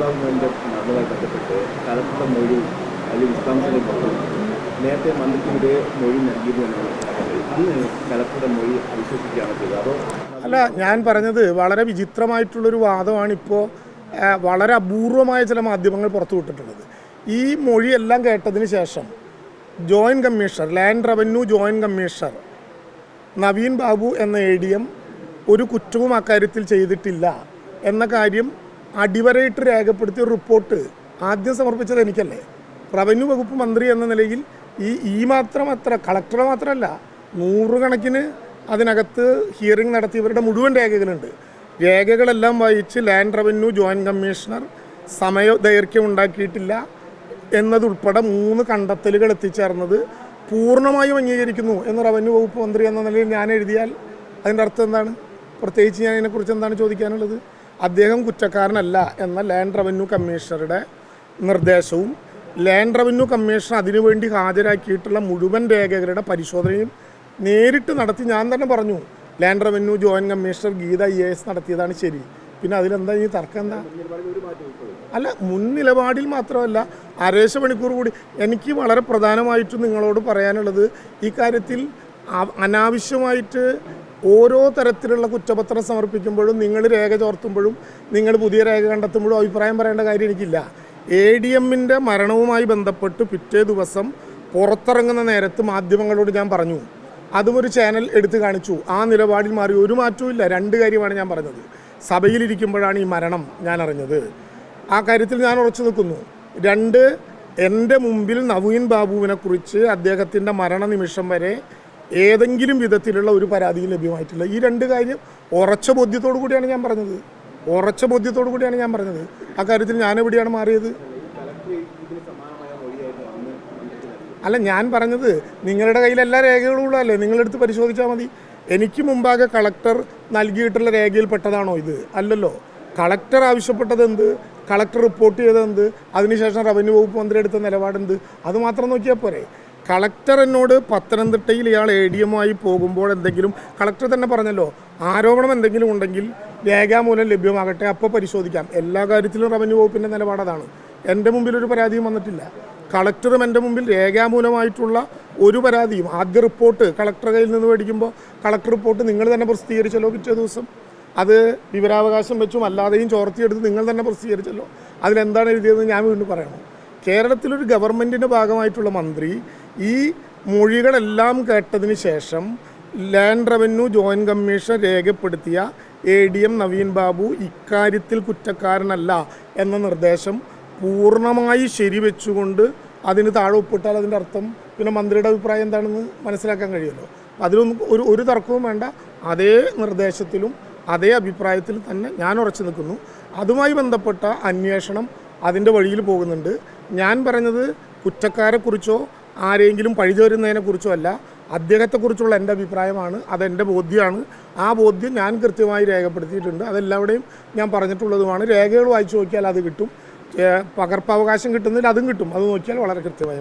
ബാബുവിന്റെ മരണവുമായി ബന്ധപ്പെട്ട് കലക്ടറുടെ മൊഴി അല്ലെങ്കിൽ വിശദാംശങ്ങൾ പുറത്തു നേരത്തെ മന്ത്രിക്ക് ഇതേ മൊഴി നൽകിയത് എന്നാണ് അന്ന് കലക്ടറുടെ മൊഴി അവിശ്വസിക്കുകയാണ് അതോ അല്ല ഞാൻ പറഞ്ഞത് വളരെ വിചിത്രമായിട്ടുള്ളൊരു വാദമാണ് ഇപ്പോൾ വളരെ അപൂർവമായ ചില മാധ്യമങ്ങൾ പുറത്തുവിട്ടിട്ടുള്ളത് ഈ മൊഴിയെല്ലാം കേട്ടതിന് ശേഷം joint commissioner land revenue joint commissioner Naveen Babu എന്ന എ ഡി എം ഒരു കുറ്റവും അക്കാര്യത്തിൽ ചെയ്തിട്ടില്ല എന്ന കാര്യം അടിവരയിട്ട് രേഖപ്പെടുത്തിയ റിപ്പോർട്ട് ആദ്യം സമർപ്പിച്ചത് എനിക്കല്ലേ. റവന്യൂ വകുപ്പ് മന്ത്രി എന്ന നിലയിൽ ഈ ഈ മാത്രം അത്ര കളക്ടർ മാത്രമല്ല നൂറുകണക്കിന് അതിനകത്ത് ഹിയറിംഗ് നടത്തിയവരുടെ മുഴുവൻ രേഖകളുണ്ട്. രേഖകളെല്ലാം വായിച്ച് ലാൻഡ് റവന്യൂ ജോയിന്റ് കമ്മീഷണർ സമയ ദൈർഘ്യം ഉണ്ടാക്കിയിട്ടില്ല എന്നതുൾപ്പെടെ മൂന്ന് കണ്ടെത്തലുകൾ എത്തിച്ചേർന്നത് പൂർണമായും അംഗീകരിക്കുന്നു എന്ന് റവന്യൂ വകുപ്പ് മന്ത്രി എന്ന നിലയിൽ ഞാൻ എഴുതിയാൽ അതിന്റെ അർത്ഥം എന്താണ്? പ്രത്യേകിച്ച് ഞാൻ ഇതിനെക്കുറിച്ച് എന്താണ് ചോദിക്കാനുള്ളത്? അദ്ദേഹം കുറ്റക്കാരനല്ല എന്ന ലാൻഡ് റവന്യൂ കമ്മീഷണറുടെ നിർദ്ദേശവും ലാൻഡ് റവന്യൂ കമ്മീഷൻ അതിനുവേണ്ടി ഹാജരാക്കിയിട്ടുള്ള മുഴുവൻ രേഖകളുടെ പരിശോധനയും നേരിട്ട് നടത്തി ഞാൻ തന്നെ പറഞ്ഞു. Land revenue joint commissioner Geetha E S നടത്തിയതാണ് ശരി. പിന്നെ അതിലെന്താ ഈ തർക്കം എന്താ? അല്ല മുൻ നിലപാടിൽ മാത്രമല്ല അരേശ മണിക്കൂർ കൂടി. എനിക്ക് വളരെ പ്രധാനമായിട്ട് നിങ്ങളോട് പറയാനുള്ളത് ഈ കാര്യത്തിൽ അനാവശ്യമായിട്ട് ഓരോ തരത്തിലുള്ള കുറ്റപത്രം സമർപ്പിക്കുമ്പോഴും നിങ്ങൾ രേഖ ചോർത്തുമ്പോഴും നിങ്ങൾ പുതിയ രേഖ കണ്ടെത്തുമ്പോഴും അഭിപ്രായം പറയേണ്ട കാര്യം എനിക്കില്ല. എ ഡി എമ്മിന്റെ മരണവുമായി ബന്ധപ്പെട്ട് പിറ്റേ ദിവസം പുറത്തിറങ്ങുന്ന നേരത്ത് മാധ്യമങ്ങളോട് ഞാൻ പറഞ്ഞു. അതും ഒരു ചാനൽ എടുത്തു കാണിച്ചു. ആ നിലപാടിൽ മാറി ഒരു മാറ്റവും ഇല്ല. രണ്ട് കാര്യമാണ് ഞാൻ പറഞ്ഞത്. സഭയിലിരിക്കുമ്പോഴാണ് ഈ മരണം ഞാൻ അറിഞ്ഞത്. ആ കാര്യത്തിൽ ഞാൻ ഉറച്ചു നിൽക്കുന്നു. രണ്ട് എന്റെ മുമ്പിൽ നവീൻ ബാബുവിനെ കുറിച്ച് അദ്ദേഹത്തിന്റെ മരണനിമിഷം വരെ ഏതെങ്കിലും വിധത്തിലുള്ള ഒരു പരാതിയും ലഭ്യമായിട്ടില്ല. ഈ രണ്ട് കാര്യം ഉറച്ച ബോധ്യത്തോടു കൂടിയാണ് ഞാൻ പറഞ്ഞത്. ഉറച്ച ബോധ്യത്തോടു കൂടിയാണ് ഞാൻ പറഞ്ഞത്. ആ കാര്യത്തിൽ ഞാൻ എവിടെയാണ് മാറിയത്? അല്ല ഞാൻ പറഞ്ഞത് നിങ്ങളുടെ കയ്യിൽ എല്ലാ രേഖകളും ഉള്ളതല്ലേ? നിങ്ങളെടുത്ത് പരിശോധിച്ചാൽ മതി. എനിക്ക് മുമ്പാകെ കളക്ടർ നൽകിയിട്ടുള്ള രേഖയിൽ പെട്ടതാണോ ഇത്? അല്ലല്ലോ. കളക്ടർ ആവശ്യപ്പെട്ടത് എന്ത്? കളക്ടർ റിപ്പോർട്ട് ചെയ്തത് എന്ത്? അതിനുശേഷം റവന്യൂ വകുപ്പ് മന്ത്രി എടുത്ത നിലപാടെന്ത്? അത് മാത്രം നോക്കിയാൽ പോരെ. കളക്ടർ എന്നോട് പത്തനംതിട്ടയിൽ ഇയാൾ എ ഡി എമ്മായി പോകുമ്പോൾ എന്തെങ്കിലും കളക്ടർ തന്നെ പറഞ്ഞല്ലോ ആരോപണം എന്തെങ്കിലും ഉണ്ടെങ്കിൽ രേഖാമൂലം ലഭ്യമാകട്ടെ അപ്പോൾ പരിശോധിക്കാം. എല്ലാ കാര്യത്തിലും റവന്യൂ വകുപ്പിന്റെ നിലപാടതാണ് എന്റെ മുമ്പിൽ ഒരു പരാതിയും വന്നിട്ടില്ല. കളക്ടറും എന്റെ മുമ്പിൽ രേഖാമൂലമായിട്ടുള്ള ഒരു പരാതിയും ആദ്യ റിപ്പോർട്ട് കളക്ടർ കയ്യിൽ നിന്ന് മേടിക്കുമ്പോൾ കളക്ടർ റിപ്പോർട്ട് നിങ്ങൾ തന്നെ പ്രസിദ്ധീകരിച്ചല്ലോ പിറ്റേ ദിവസം. അത് വിവരാവകാശം വെച്ചും അല്ലാതെയും ചോർത്തിയെടുത്ത് നിങ്ങൾ തന്നെ പ്രസിദ്ധീകരിച്ചല്ലോ. അതിലെന്താണ് എഴുതിയതെന്ന് ഞാൻ വീണ്ടും പറയണം. കേരളത്തിലൊരു ഗവൺമെന്റിന്റെ ഭാഗമായിട്ടുള്ള മന്ത്രി ഈ മൊഴികളെല്ലാം കേട്ടതിന് ശേഷം ലാൻഡ് റവന്യൂ ജോയിന്റ് കമ്മീഷൻ രേഖപ്പെടുത്തിയ A D M Naveen Babu ഇക്കാര്യത്തിൽ കുറ്റക്കാരനല്ല എന്ന നിർദ്ദേശം പൂർണമായി ശരിവെച്ചുകൊണ്ട് അതിന് താഴെ ഒപ്പിട്ടാൽ അതിന്റെ അർത്ഥം പിന്നെ മന്ത്രിയുടെ അഭിപ്രായം എന്താണെന്ന് മനസ്സിലാക്കാൻ കഴിയുമല്ലോ. അതിലൊന്നും ഒരു ഒരു തർക്കവും വേണ്ട. അതേ നിർദ്ദേശത്തിലും അതേ അഭിപ്രായത്തിൽ തന്നെ ഞാൻ ഉറച്ചു നിൽക്കുന്നു. അതുമായി ബന്ധപ്പെട്ട അന്വേഷണം അതിന്റെ വഴിയിൽ പോകുന്നുണ്ട്. ഞാൻ പറഞ്ഞത് കുറ്റക്കാരെക്കുറിച്ചോ ആരെങ്കിലും പഴിചേരുന്നതിനെക്കുറിച്ചോ അല്ല. അദ്ദേഹത്തെക്കുറിച്ചുള്ള എന്റെ അഭിപ്രായമാണ് അതെന്റെ ബോധ്യമാണ്. ആ ബോധ്യം ഞാൻ കൃത്യമായി രേഖപ്പെടുത്തിയിട്ടുണ്ട്. അതെല്ലാവിടെയും ഞാൻ പറഞ്ഞിട്ടുള്ളതുമാണ്. രേഖകൾ വായിച്ചു നോക്കിയാൽ അത് കിട്ടും. പകർപ്പവകാശം കിട്ടുന്നതിൽ അതും കിട്ടും. അത് നോക്കിയാൽ വളരെ കൃത്യമായി